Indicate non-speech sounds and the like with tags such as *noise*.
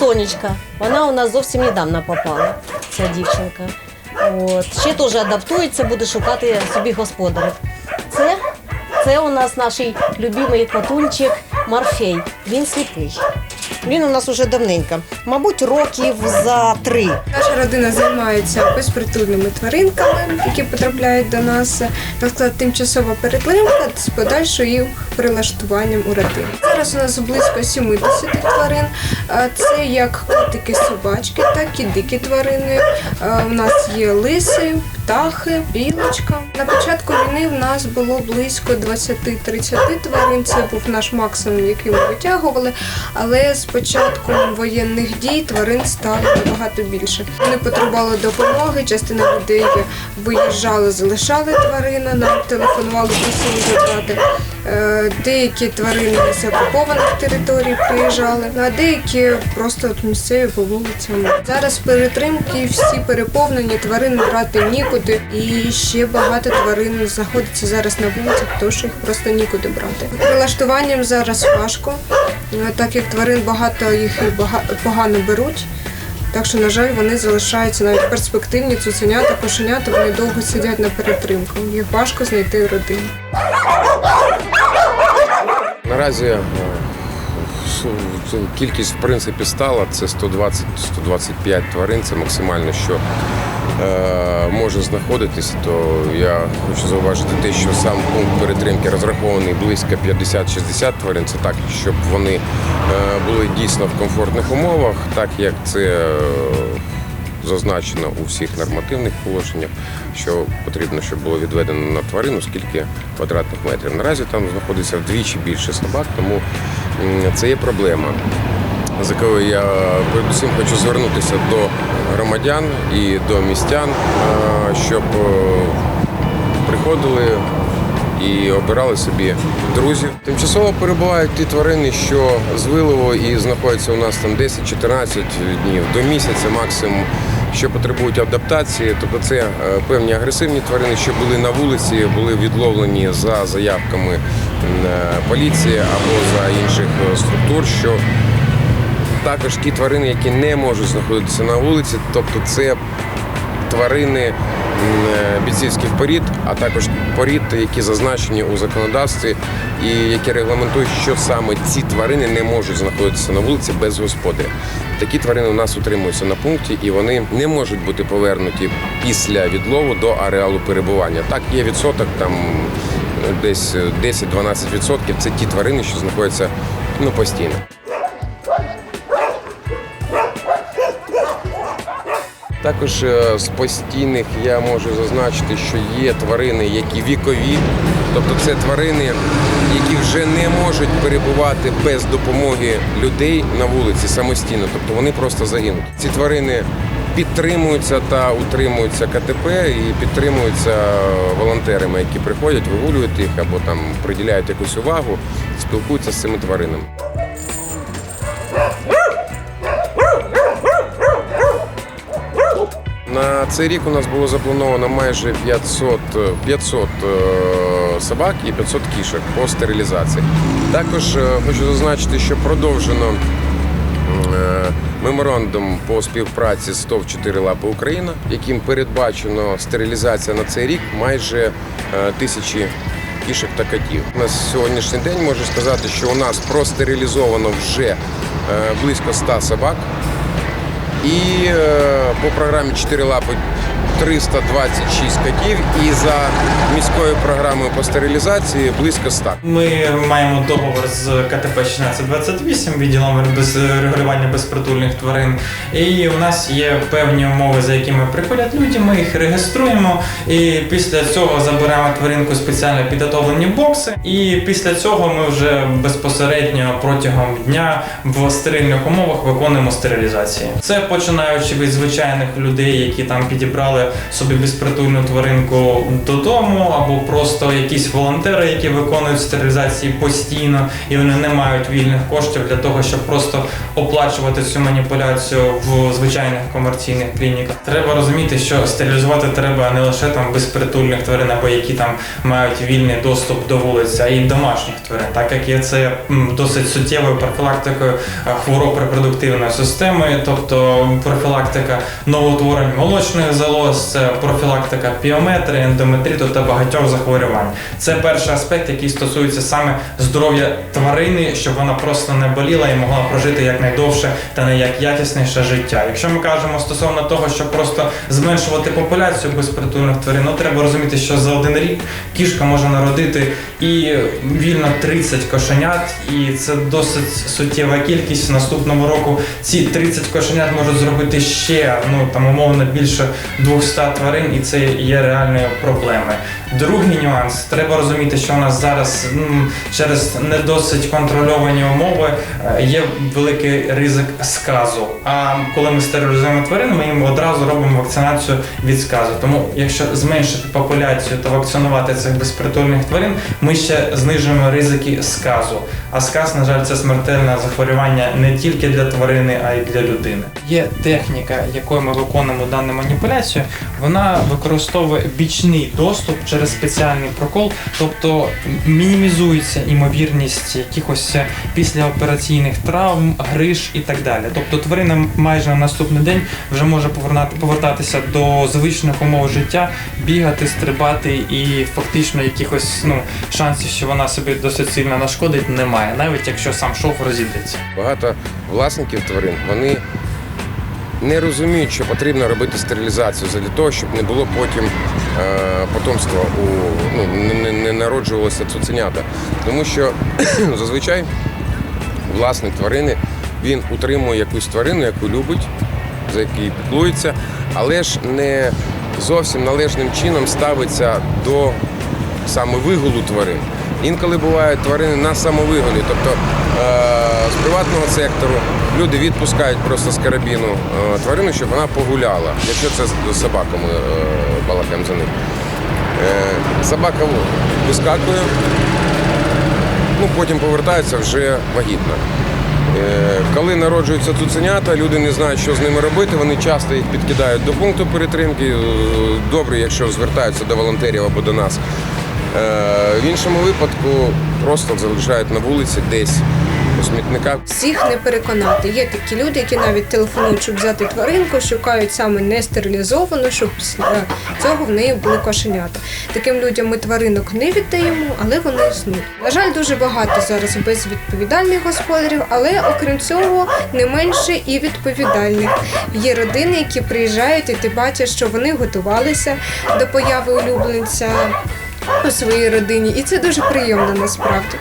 Сонечка. Вона у нас зовсім недавно попала, ця дівчинка. От. Ще теж адаптується, буде шукати собі господарів. Це, це у нас наш любимий котунчик Марфей. Він сліпий. Він у нас уже давненько, мабуть, років за три. Наша родина займається безпритульними тваринками, які потрапляють до нас. Так тимчасова перетримка з подальшою прилаштуванням у родину. Зараз у нас близько 70 тварин. Це як котики, собачки, так і дикі тварини. У нас є лиси, птахи, білочка. На початку війни в нас було близько 20-30 тварин. Це був наш максимум, який ми витягували. Але з початком воєнних дій тварин стало набагато більше. Вони потребували допомоги. Частина людей виїжджали, залишали тварини, нам телефонували, просили забрати. Е, Деякі тварини з окупованих територій приїжджали, а деякі просто от місцеві по вулицям. Зараз перетримки всі переповнені, тварин брати нікуди. І ще багато тварин знаходиться зараз на вулицях, тож їх просто нікуди брати. Прилаштуванням зараз важко, е, так як тварин багато їх погано беруть. Так що, на жаль, вони залишаються навіть перспективні цуценята, кошенята, вони довго сидять на перетримку. Їх важко знайти родину. Наразі е, кількість в принципі стала. Це 120-125 тварин. Це максимально, що е, може знаходитись. То я хочу зауважити те, що сам пункт перетримки розрахований близько 50-60 тварин. Це так, щоб вони е, були дійсно в комфортних умовах, так як це. е, Зазначено у всіх нормативних положеннях, що потрібно, щоб було відведено на тварину, скільки квадратних метрів. Наразі там знаходиться вдвічі більше собак, тому це є проблема, за якою я передусім хочу звернутися до громадян і до містян, щоб е, приходили і обирали собі друзів. Тимчасово перебувають ті тварини, що з і знаходяться у нас там 10-14 днів до місяця максимум. Що потребують адаптації, тобто це е, певні агресивні тварини, що були на вулиці, були відловлені за заявками е, поліції або за інших е, структур, що також ті тварини, які не можуть знаходитися на вулиці, тобто це тварини е, бійцівських порід, а також порід, які зазначені у законодавстві і які регламентують, що саме ці тварини не можуть знаходитися на вулиці без господаря. Такі тварини у нас утримуються на пункті, і вони не можуть бути повернуті після відлову до ареалу перебування. Так, є відсоток там десь 10-12 відсотків. Це ті тварини, що знаходяться ну постійно. Також е, з постійних я можу зазначити, що є тварини, які вікові, тобто це тварини, які вже не можуть перебувати без допомоги людей на вулиці самостійно, тобто вони просто загинуть. Ці тварини підтримуються та утримуються КТП і підтримуються волонтерами, які приходять, вигулюють їх або там приділяють якусь увагу, спілкуються з цими тваринами. Цей рік у нас було заплановано майже 500, е, 500 е, собак і 500 кішок по стерилізації. Також е, хочу зазначити, що продовжено е, меморандум по співпраці з ТОВ 4 лапи Україна, яким передбачено стерилізація на цей рік майже е, тисячі кішок та котів. На сьогоднішній день можу сказати, що у нас простерилізовано вже е, близько 100 собак. І е, по програмі 4 лапи 326 котів. І за міською програмою по стерилізації близько 100. Ми маємо договор з КТП 1628, відділом без регулювання безпритульних тварин. І у нас є певні умови, за якими приходять люди. Ми їх реєструємо. І після цього забираємо тваринку спеціально підготовлені бокси. І після цього ми вже безпосередньо протягом дня в стерильних умовах виконуємо стерилізації. Це починаючи від звичайних людей, які там підібрали собі безпритульну тваринку додому, або просто якісь волонтери, які виконують стерилізації постійно, і вони не мають вільних коштів для того, щоб просто оплачувати цю маніпуляцію в звичайних комерційних клініках. Треба розуміти, що стерилізувати треба не лише там безпритульних тварин, або які там мають вільний доступ до вулиці, а й домашніх тварин, так як є це досить суттєвою профілактикою хвороб репродуктивної системи, тобто профілактика новоутворень молочних залоз, це профілактика піометрії, ендометриту та багатьох захворювань. Це перший аспект, який стосується саме здоров'я тварини, щоб вона просто не боліла і могла прожити якнайдовше та найякісніше життя. Якщо ми кажемо стосовно того, щоб просто зменшувати популяцію безпритульних тварин, ну треба розуміти, що за один рік кішка може народити і вільно 30 кошенят, і це досить суттєва кількість. Наступного року ці 30 кошенят можуть зробити ще ну там умовно більше 200 тварин, і це є реальною проблемою. Другий нюанс треба розуміти, що у нас зараз через не досить контрольовані умови е, є великий ризик сказу. А коли ми стерилізуємо тварин, ми їм одразу робимо вакцинацію від сказу. Тому, якщо зменшити популяцію та вакцинувати цих безпритульних тварин, ми ще знижуємо ризики сказу. А сказ, на жаль, це смертельне захворювання не тільки для тварини, а й для людини. Є техніка, якою ми виконуємо дану маніпуляцію. Вона використовує бічний доступ через спеціальний прокол, тобто мінімізується імовірність якихось післяопераційних травм, гриж і так далі. Тобто тварина майже на наступний день вже може повертатися до звичних умов життя, бігати, стрибати, і фактично якихось ну шансів, що вона собі досить сильно нашкодить, немає, навіть якщо сам шов розійдеться. Багато власників тварин вони не розуміють, що потрібно робити стерилізацію для того, щоб не було потім е, потомства у ну, не, не, народжувалося цуценята. Тому що *clears throat* зазвичай власник тварини він утримує якусь тварину, яку любить, за якою піклується, але ж не зовсім належним чином ставиться до саме вигулу тварин. Інколи бувають тварини на самовиголі, тобто е, з приватного сектору люди відпускають просто з карабіну е, тварину, щоб вона погуляла, якщо це з собаками е, балакаємо за ним. Е, собака вискакує, ну, потім повертається вже вагітна. Коли народжуються цуценята, люди не знають, що з ними робити. Вони часто їх підкидають до пункту перетримки. Добре, якщо звертаються до волонтерів або до нас. В іншому випадку просто залишають на вулиці десь у смітниках. Всіх не переконати. Є такі люди, які навіть телефонують, щоб взяти тваринку, шукають саме не стерилізовану, щоб після цього в неї були кошенята. Таким людям ми тваринок не віддаємо, але вони існують. На жаль, дуже багато зараз безвідповідальних господарів, але окрім цього не менше і відповідальних. Є родини, які приїжджають, і ти бачиш, що вони готувалися до появи улюбленця у своїй родині, і це дуже приємно насправді.